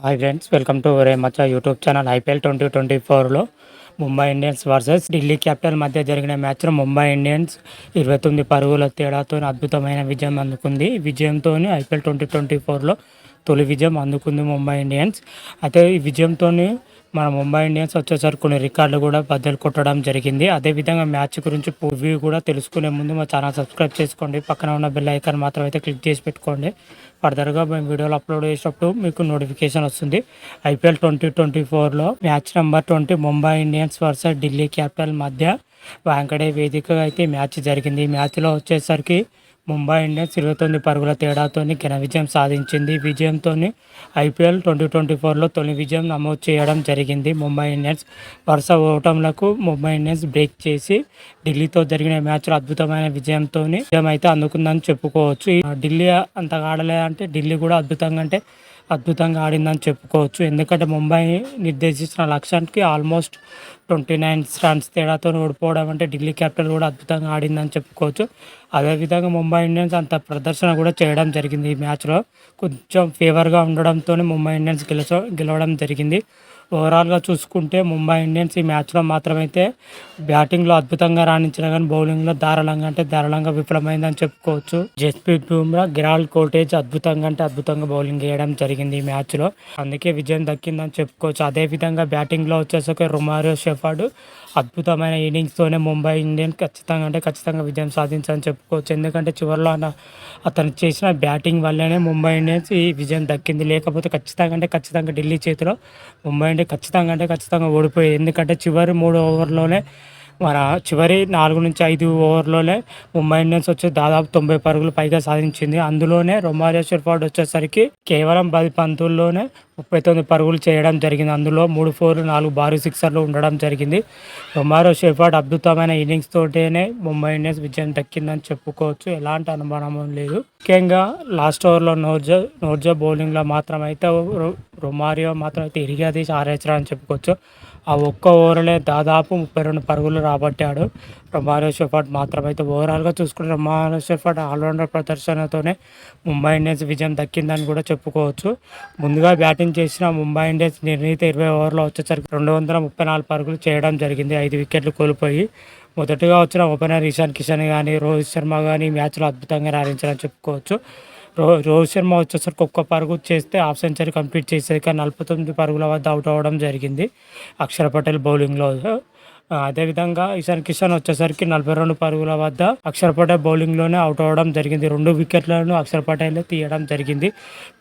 Hi friends welcome to ఒరే మచ్చా YouTube channel IPL twenty twenty ఫోర్లో Mumbai Indians versus Delhi Capital మధ్య జరిగిన మ్యాచ్లో ముంబై ఇండియన్స్ ఇరవై తొమ్మిది పరుగుల తేడాతో అద్భుతమైన విజయం అందుకుంది. విజయంతో ఐపీఎల్ ట్వంటీ ట్వంటీ ఫోర్లో తొలి విజయం అందుకుంది ముంబై ఇండియన్స్ అయితే ఈ విజయంతో మన ముంబై ఇండియన్స్ వచ్చేసరికి కొన్ని రికార్డులు కూడా బద్దలు కొట్టడం జరిగింది. అదేవిధంగా మ్యాచ్ గురించి పూర్వీ కూడా తెలుసుకునే ముందు మా ఛానల్ సబ్స్క్రైబ్ చేసుకోండి. పక్కన ఉన్న బెల్ ఐకాన్ మాత్రం అయితే క్లిక్ చేసి పెట్టుకోండి. ఫర్దర్గా మేము వీడియోలు అప్లోడ్ చేసేటప్పుడు మీకు నోటిఫికేషన్ వస్తుంది. ఐపీఎల్ ట్వంటీ ట్వంటీ ఫోర్లో match number twenty Mumbai Indians versus Delhi Capital మధ్య వాంకడే వేదికగా అయితే మ్యాచ్ జరిగింది. ఈ మ్యాచ్లో వచ్చేసరికి ముంబై ఇండియన్స్ ఇరవై తొమ్మిది పరుగుల తేడాతో ఘన విజయం సాధించింది. విజయంతో ఐపీఎల్ ట్వంటీ ట్వంటీ ఫోర్లో తొలి విజయం నమోదు చేయడం జరిగింది. ముంబై ఇండియన్స్ వరుస ఓటములకు ముంబై ఇండియన్స్ బ్రేక్ చేసి ఢిల్లీతో జరిగిన మ్యాచ్లో అద్భుతమైన విజయంతో విజయం అయితే అందుకుందని చెప్పుకోవచ్చు. ఢిల్లీ అంతగా ఆడలేదంటే ఢిల్లీ కూడా అద్భుతంగా అంటే అద్భుతంగా ఆడిందని చెప్పుకోవచ్చు. ఎందుకంటే ముంబై నిర్దేశించిన లక్ష్యానికి ఆల్మోస్ట్ ట్వంటీ నైన్ రన్స్ తేడాతో ఓడిపోవడం అంటే ఢిల్లీ క్యాపిటల్ కూడా అద్భుతంగా ఆడిందని చెప్పుకోవచ్చు. అదేవిధంగా ముంబై ఇండియన్స్ అంత ప్రదర్శన కూడా చేయడం జరిగింది ఈ మ్యాచ్లో. కొంచెం ఫేవర్గా ఉండడంతో ముంబై ఇండియన్స్ గెలచ గెలవడం జరిగింది. ఓవరాల్గా చూసుకుంటే ముంబై ఇండియన్స్ ఈ మ్యాచ్లో మాత్రమైతే బ్యాటింగ్లో అద్భుతంగా రాణించిన కానీ బౌలింగ్లో దారుణంగా అంటే దారుణంగా విఫలమైందని చెప్పుకోవచ్చు. జస్ప్రీత్ బుమ్రా గిరాల్ కోటేజ్ అద్భుతంగా అంటే అద్భుతంగా బౌలింగ్ వేయడం జరిగింది ఈ మ్యాచ్లో. అందుకే విజయం దక్కిందని చెప్పుకోవచ్చు. అదేవిధంగా బ్యాటింగ్లో వచ్చేసరికి రొమారియో షెఫర్డ్ అద్భుతమైన ఇన్నింగ్స్తోనే ముంబై ఇండియన్ ఖచ్చితంగా అంటే ఖచ్చితంగా విజయం సాధించాలని చెప్పుకోవచ్చు. ఎందుకంటే చివరిలో అతను చేసిన బ్యాటింగ్ వల్లనే ముంబై ఇండియన్స్ ఈ విజయం దక్కింది. లేకపోతే ఖచ్చితంగా అంటే ఖచ్చితంగా ఢిల్లీ చేతిలో ముంబై ఇండియన్ ఖచ్చితంగా అంటే ఖచ్చితంగా ఓడిపోయేది. ఎందుకంటే చివరి మూడు ఓవర్లోనే మన చివరి నాలుగు నుంచి ఐదు ఓవర్లోనే ముంబై ఇండియన్స్ వచ్చి దాదాపు తొంభై పరుగులు పైగా సాధించింది. అందులోనే రొమారియో షెర్ఫార్డ్ వచ్చేసరికి కేవలం పది పంతుల్లోనే ముప్పై తొమ్మిది పరుగులు చేయడం జరిగింది. అందులో మూడు ఫోర్లు నాలుగు భారీ సిక్సర్లు ఉండడం జరిగింది. రొమారో షెఫర్డ్ అద్భుతమైన ఇన్నింగ్స్ తోటేనే ముంబై ఇండియన్స్ విజయం దక్కిందని చెప్పుకోవచ్చు. ఎలాంటి అనుమానం లేదు. ముఖ్యంగా లాస్ట్ ఓవర్లో నోర్జా నోర్జా బౌలింగ్లో మాత్రం అయితే రొ- రొమారియో మాత్రం అయితే ఇరిగా తీసి ఆరేచరా అని చెప్పుకోవచ్చు. ఆ ఒక్క ఓవర్లే దాదాపు ముప్పై రెండు పరుగులు రాబట్టాడు. రొమారో షెఫర్డ్ మాత్రమైతే ఓవరాల్గా చూసుకుంటే రొమారో షెఫర్డ్ ఆల్రౌండర్ ప్రదర్శనతోనే ముంబై ఇండియన్స్ విజయం దక్కిందని కూడా చెప్పుకోవచ్చు. ముందుగా బ్యాటింగ్ చేసిన ముంబై ఇండియన్స్ నిర్ణీత ఇరవై ఓవర్లో వచ్చేసరికి రెండు వందల ముప్పై నాలుగు పరుగులు చేయడం జరిగింది. ఐదు వికెట్లు కోల్పోయి మొదటగా వచ్చిన ఓపెనర్ ఇషాన్ కిషన్ కానీ రోహిత్ శర్మ కానీ మ్యాచ్లో అద్భుతంగా రాణించారని చెప్పుకోవచ్చు. రోహిత్ శర్మ వచ్చేసరికి ఒక్క పరుగు చేస్తే హాఫ్ సెంచరీ కంప్లీట్ చేసేది కానీ నలభై తొమ్మిది పరుగుల వద్ద అవుట్ అవ్వడం జరిగింది. అక్షర పటేల్ బౌలింగ్లో అదేవిధంగా ఇషాన్ కిషన్ వచ్చేసరికి నలభై రెండు పరుగుల వద్ద అక్షర్ పటేల్ బౌలింగ్లోనే అవుట్ అవ్వడం జరిగింది. రెండు వికెట్లను అక్షర్ పటేల్ తీయడం జరిగింది.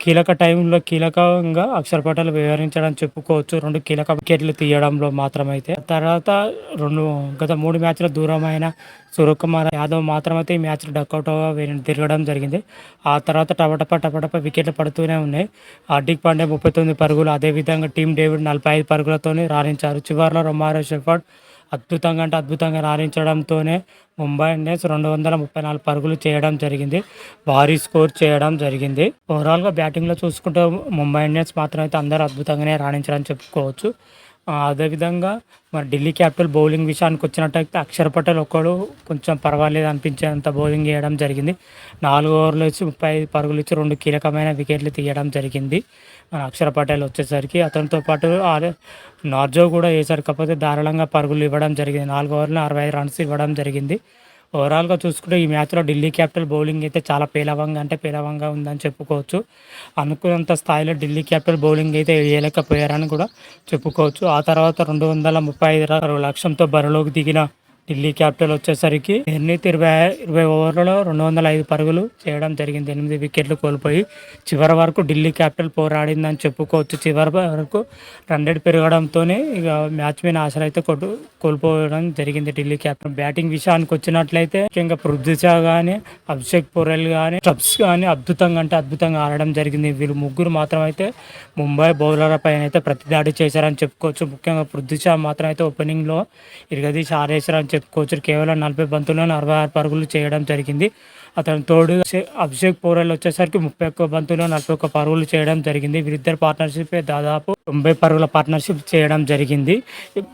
కీలక టైంలో కీలకంగా అక్షర్ పటేల్ వివరించడం చెప్పుకోవచ్చు. రెండు కీలక వికెట్లు తీయడంలో మాత్రమైతే. తర్వాత రెండు గత మూడు మ్యాచ్ల దూరమైన సూర్యకుమార్ యాదవ్ మాత్రమైతే ఈ మ్యాచ్ డక్అవుట్ తిరగడం జరిగింది. ఆ తర్వాత టపటప టపటప వికెట్లు పడుతూనే ఉన్నాయి. హార్దిక్ పాండే ముప్పై తొమ్మిది పరుగులు అదేవిధంగా టీమ్ డేవిడ్ నలభై ఐదు పరుగులతోనే రాణించారు. చివరిలో రొమారో షెఫర్డ్ అద్భుతంగా అంటే అద్భుతంగా రాణించడంతోనే ముంబై ఇండియన్స్ రెండు వందల ముప్పై నాలుగు పరుగులు చేయడం జరిగింది. భారీ స్కోర్ చేయడం జరిగింది. ఓవరాల్గా బ్యాటింగ్లో చూసుకుంటే ముంబై ఇండియన్స్ మాత్రం అయితే అందరూ అద్భుతంగానే రాణించడం చెప్పుకోవచ్చు. అదేవిధంగా మరి ఢిల్లీ క్యాపిటల్ బౌలింగ్ విషయానికి వచ్చినట్టయితే అక్షర్ పటేల్ ఒక్కడు కొంచెం పర్వాలేదు అనిపించేంత బౌలింగ్ వేయడం జరిగింది. నాలుగు ఓవర్లు ఇచ్చి ముప్పై ఐదు పరుగులు ఇచ్చి రెండు కీలకమైన వికెట్లు తీయడం జరిగింది. మన అక్షర్ పటేల్ వచ్చేసరికి అతనితో పాటు నార్జో కూడా వేసారు కాకపోతే దారుణంగా పరుగులు ఇవ్వడం జరిగింది. నాలుగు ఓవర్లు అరవై ఐదు రన్స్ ఇవ్వడం జరిగింది. ఓవరాల్గా చూసుకుంటే ఈ మ్యాచ్లో ఢిల్లీ క్యాపిటల్ బౌలింగ్ అయితే చాలా పేలవంగా అంటే పేలవంగా ఉందని చెప్పుకోవచ్చు. అనుకున్నంత స్థాయిలో ఢిల్లీ క్యాపిటల్ బౌలింగ్ అయితే వేయలేకపోయారని కూడా చెప్పుకోవచ్చు. ఆ తర్వాత రెండు వందల ముప్పై ఐదు రన్ లక్ష్యంతో బరిలోకి దిగిన ఢిల్లీ క్యాపిటల్ వచ్చేసరికి నిర్ణీత ఇరవై ఇరవై ఓవర్లలో రెండు వందల ఐదు పరుగులు చేయడం జరిగింది. ఎనిమిది వికెట్లు కోల్పోయి చివరి వరకు ఢిల్లీ క్యాపిటల్ పోరాడిందని చెప్పుకోవచ్చు. చివరి వరకు రన్ రేట్ పెరగడంతోనే ఇక మ్యాచ్ మీద ఆశలు అయితే కొట్టు కోల్పోవడం జరిగింది ఢిల్లీ క్యాపిటల్. బ్యాటింగ్ విషయానికి వచ్చినట్లయితే ముఖ్యంగా పృథ్వీ షా కానీ అభిషేక్ పొరెల్ కానీ స్టబ్స్ కానీ అద్భుతంగా అంటే అద్భుతంగా ఆడడం జరిగింది. వీళ్ళు ముగ్గురు మాత్రం అయితే ముంబై బౌలర్ల పైన అయితే ప్రతిదాడి చేశారని చెప్పుకోవచ్చు. ముఖ్యంగా పృథ్వీ షా మాత్రం అయితే ఓపెనింగ్లో ఇరగదీసి ఆరేశారని కోచర్ కేవలం నలభై బంతుల్లో అరవై ఆరు పరుగులు చేయడం జరిగింది. అతని తోడు అభిషేక్ పోరల్ వచ్చేసరికి ముప్పై ఒక్క బంతుల్లో నలభై ఒక్క పరుగులు చేయడం జరిగింది. వీరిద్దరు పార్ట్నర్షిప్ దాదాపు తొంభై పరుగుల పార్ట్నర్షిప్ చేయడం జరిగింది.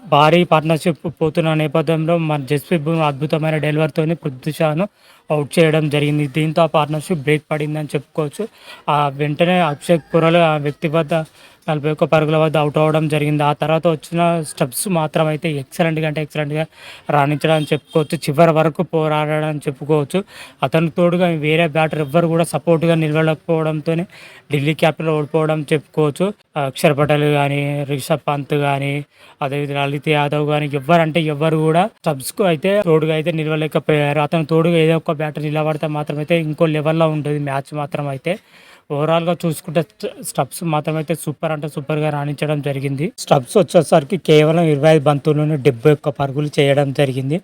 భారీ పార్ట్నర్షిప్ పోతున్న నేపథ్యంలో మన జస్ప్రీత్ బుమ్రా అద్భుతమైన డెలివరీతోనే పృథ్వీ షాను అవుట్ చేయడం జరిగింది. దీంతో ఆ పార్ట్నర్షిప్ బ్రేక్ పడిందని చెప్పుకోవచ్చు. ఆ వెంటనే అభిషేక్ పురలు ఆ వ్యక్తిగత నలభై ఒక్క పరుగుల వద్ద అవుట్ అవ్వడం జరిగింది. ఆ తర్వాత వచ్చిన స్టెప్స్ మాత్రం అయితే ఎక్సలెంట్గా అంటే ఎక్సలెంట్గా రాణించడం అని చెప్పుకోవచ్చు. చివరి వరకు పోరాడడం అని చెప్పుకోవచ్చు. అతను తోడుగా వేరే బ్యాటర్ ఎవ్వరు కూడా సపోర్ట్గా నిలవలేకపోవడంతోనే ఢిల్లీ క్యాపిటల్ ఓడిపోవడం చెప్పుకోవచ్చు. అక్షర్ పటేల్ కానీ రిషబ్ పంత్ కానీ అదేవిధంగా లలిత్ యాదవ్ కానీ ఎవరంటే ఎవరు కూడా స్టబ్స్కు అయితే తోడుగా అయితే నిలవలేకపోయారు. అతను తోడుగా ఏదో ఒక బ్యాటర్ నిలబడితే మాత్రం అయితే ఇంకో లెవెల్లో ఉంటుంది మ్యాచ్ మాత్రం అయితే ఓవరాల్గా చూసుకుంటే స్టబ్స్ మాత్రం అయితే సూపర్ అంటే సూపర్గా రాణించడం జరిగింది. స్టబ్స్ వచ్చేసరికి కేవలం ఇరవై ఐదు బంతుల్లోనే డెబ్బై ఒక్క పరుగులు చేయడం జరిగింది.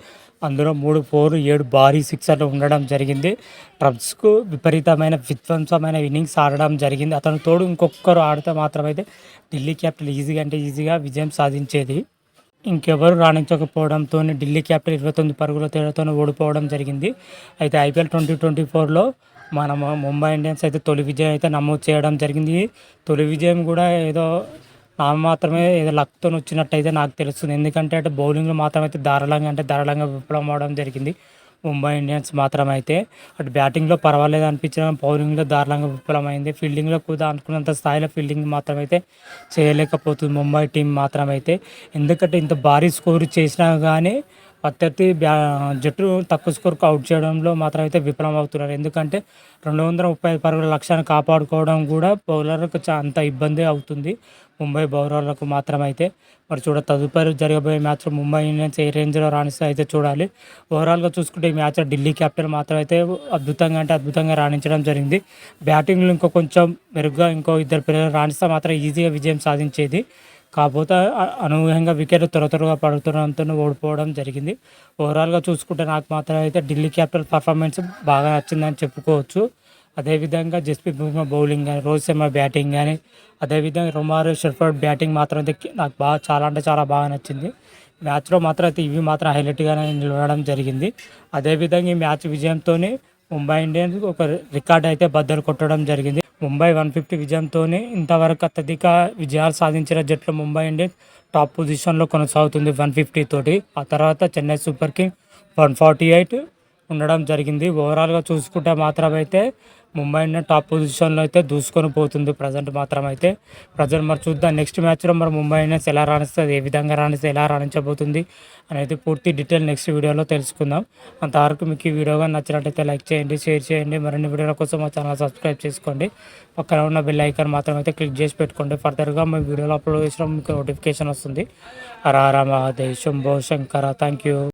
అందులో మూడు ఫోర్ ఏడు భారీ సిక్సర్లు ఉండడం జరిగింది. ట్రబ్స్కు విపరీతమైన విధ్వంసమైన ఇన్నింగ్స్ ఆడడం జరిగింది. అతను తోడు ఇంకొకరు ఆడితే మాత్రమైతే ఢిల్లీ క్యాపిటల్ ఈజీగా అంటే ఈజీగా విజయం సాధించేది. ఇంకెవరు రాణించకపోవడంతో ఢిల్లీ క్యాపిటల్ ఇరవై తొమ్మిది పరుగుల తేడాతో ఓడిపోవడం జరిగింది. అయితే ఐపీఎల్ ట్వంటీ ట్వంటీ ఫోర్లో మన ముంబై ఇండియన్స్ అయితే తొలి విజయం అయితే నమోదు చేయడం జరిగింది. తొలి విజయం కూడా ఏదో నా మాత్రమే ఏదో లక్తో వచ్చినట్టయితే నాకు తెలుస్తుంది. ఎందుకంటే అంటే బౌలింగ్లో మాత్రం అయితే దారుణంగా అంటే దారుణంగా విఫలం అవడం జరిగింది. ముంబై ఇండియన్స్ మాత్రం అయితే అటు బ్యాటింగ్లో పర్వాలేదు అనిపించిన బౌలింగ్లో దారుణంగా విఫలమైంది. ఫీల్డింగ్లో కూడా అనుకున్నంత స్థాయిలో ఫీల్డింగ్ మాత్రం అయితే చేయలేకపోతుంది ముంబై టీం మాత్రం అయితే ఎందుకంటే ఇంత భారీ స్కోర్ చేసినా కానీ ప్రత్యర్థి బ్యా జట్టు తక్కువ స్కోర్కు అవుట్ చేయడంలో మాత్రం అయితే విఫలం అవుతున్నారు ఎందుకంటే రెండు వందల ముప్పై ఐదు పరుగుల లక్ష్యాన్ని కాపాడుకోవడం కూడా బౌలర్లకు అంత ఇబ్బంది అవుతుంది. ముంబై బౌలర్లకు మాత్రం అయితే మరి చూడ తదుపరి జరగబోయే మ్యాచ్ ముంబై ఇండియన్స్ ఏ రేంజ్లో రాణిస్తే అయితే చూడాలి. ఓవరాల్గా చూసుకుంటే ఈ మ్యాచ్ ఢిల్లీ క్యాపిటల్ మాత్రం అయితే అద్భుతంగా అంటే అద్భుతంగా రాణించడం జరిగింది. బ్యాటింగ్లో ఇంకో కొంచెం మెరుగ్గా ఇంకో ఇద్దరు పిల్లలు రాణిస్తే మాత్రం ఈజీగా విజయం సాధించేది కాకపోతే అనూహ్యంగా వికెట్ త్వర త్వరగా పడుతుండడంతో ఓడిపోవడం జరిగింది. ఓవరాల్గా చూసుకుంటే నాకు మాత్రం అయితే ఢిల్లీ క్యాపిటల్ పర్ఫార్మెన్స్ బాగా నచ్చిందని చెప్పుకోవచ్చు. అదేవిధంగా జస్ప్రీత్ బుమ్రా బౌలింగ్ కానీ రోహిత్ శర్మ బ్యాటింగ్ కానీ అదేవిధంగా రొమారో షెఫర్డ్ బ్యాటింగ్ మాత్రం అయితే నాకు బాగా చాలా అంటే చాలా బాగా నచ్చింది. మ్యాచ్లో మాత్రం అయితే ఇవి మాత్రం హైలైట్గానే నిలవడం జరిగింది. అదేవిధంగా ఈ మ్యాచ్ విజయంతోనే ముంబై ఇండియన్స్ ఒక రికార్డ్ అయితే బద్దలు కొట్టడం జరిగింది. ముంబై వన్ ఫిఫ్టీ విజయంతోనే ఇంతవరకు అత్యధిక విజయాలు సాధించిన జట్లు ముంబై ఇండియన్స్ టాప్ పొజిషన్లో కొనసాగుతుంది వన్ ఫిఫ్టీ తోటి. ఆ తర్వాత Chennai Super King one forty eight ఉండడం జరిగింది. ఓవరాల్గా చూసుకుంటే మాత్రమైతే అయితే ముంబై టాప్ పొజిషన్లో అయితే దూసుకొని పోతుంది ప్రజెంట్ మాత్రం అయితే ప్రజెంట్ మరి చూద్దాం నెక్స్ట్ మ్యాచ్లో మరి ముంబై ఇండియన్స్ ఎలా రాణిస్తుంది ఏ విధంగా రాణిస్తే ఎలా రాణించబోతుంది అనేది పూర్తి డీటెయిల్ నెక్స్ట్ వీడియోలో తెలుసుకుందాం. అంతవరకు మీకు ఈ వీడియో కానీ లైక్ చేయండి షేర్ చేయండి మరిన్ని వీడియోల కోసం మా ఛానల్ సబ్స్క్రైబ్ చేసుకోండి. పక్కన ఉన్న బెల్ ఐకాన్ మాత్రం అయితే క్లిక్ చేసి పెట్టుకోండి. ఫర్దర్గా మీ వీడియోలో అప్లోడ్ చేసిన మీకు నోటిఫికేషన్ వస్తుంది. Har Har Mahadev Shambho Shankara thank you.